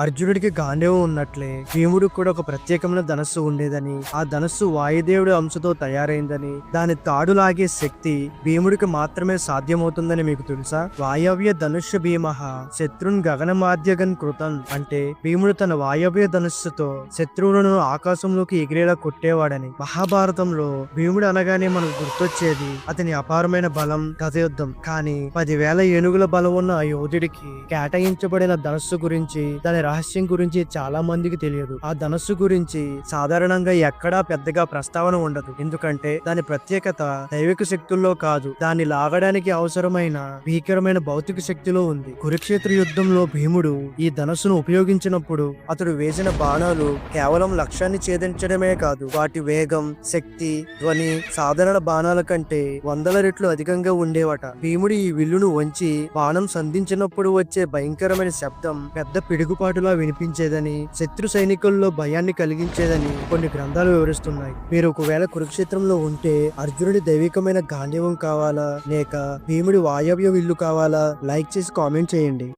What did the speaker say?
అర్జునుడికి గాంధీవం ఉన్నట్లే భీముడికి కూడా ఒక ప్రత్యేకమైన ధనస్సు ఉండేదని ఆ ధనస్సు వాయుదేవుడి అంశతో తయారైందని దాని తాడు లాగే శక్తి భీముడికి మాత్రమే సాధ్యమవుతుందని మీకు తెలుసా? వాయవ్య ధనుష్య భీమ శత్రున్ గగనమాద్యగన్ కృతం అంటే భీముడు తన వాయవ్య ధనుస్సుతో శత్రువులను ఆకాశంలోకి ఎగిరేలా కొట్టేవాడని. మహాభారతంలో భీముడు అనగానే మనకు గుర్తొచ్చేది అతని అపారమైన బలం గజయుద్ధం కానీ పదివేల ఏనుగుల బలం ఉన్న ఆ యోధుడికి కేటాయించబడిన ధనస్సు గురించి దాని రహస్యం గురించి చాలా మందికి తెలియదు. ఆ ధనస్సు గురించి సాధారణంగా ఎక్కడా పెద్దగా ప్రస్తావన ఉండదు. ఎందుకంటే దాని ప్రత్యేకత దైవిక శక్తుల్లో కాదు. దాన్ని లాగడానికి అవసరమైన భీకరమైన భౌతిక శక్తిలో ఉంది. కురుక్షేత్ర యుద్ధంలో భీముడు ఈ ధనస్సును ఉపయోగించినప్పుడు అతడు వేసిన బాణాలు కేవలం లక్ష్యాన్ని ఛేదించడమే కాదు వాటి వేగం శక్తి ధ్వని సాధారణ బాణాల కంటే వందల రెట్లు అధికంగా ఉండేవట. భీముడు ఈ విల్లును వంచి బాణం సంధించినప్పుడు వచ్చే భయంకరమైన శబ్దం పెద్ద పిడుగుపాటు పిడుగుపాటులా వినిపించేదని శత్రు సైనికుల్లో భయాన్ని కలిగించేదని కొన్ని గ్రంథాలు వివరిస్తున్నాయి. మీరు ఒకవేళ కురుక్షేత్రంలో ఉంటే అర్జునుడి దైవికమైన గాంధీవం కావాలా? లేక భీముడి వాయవ్య విల్లు కావాలా? లైక్ చేసి కామెంట్ చేయండి.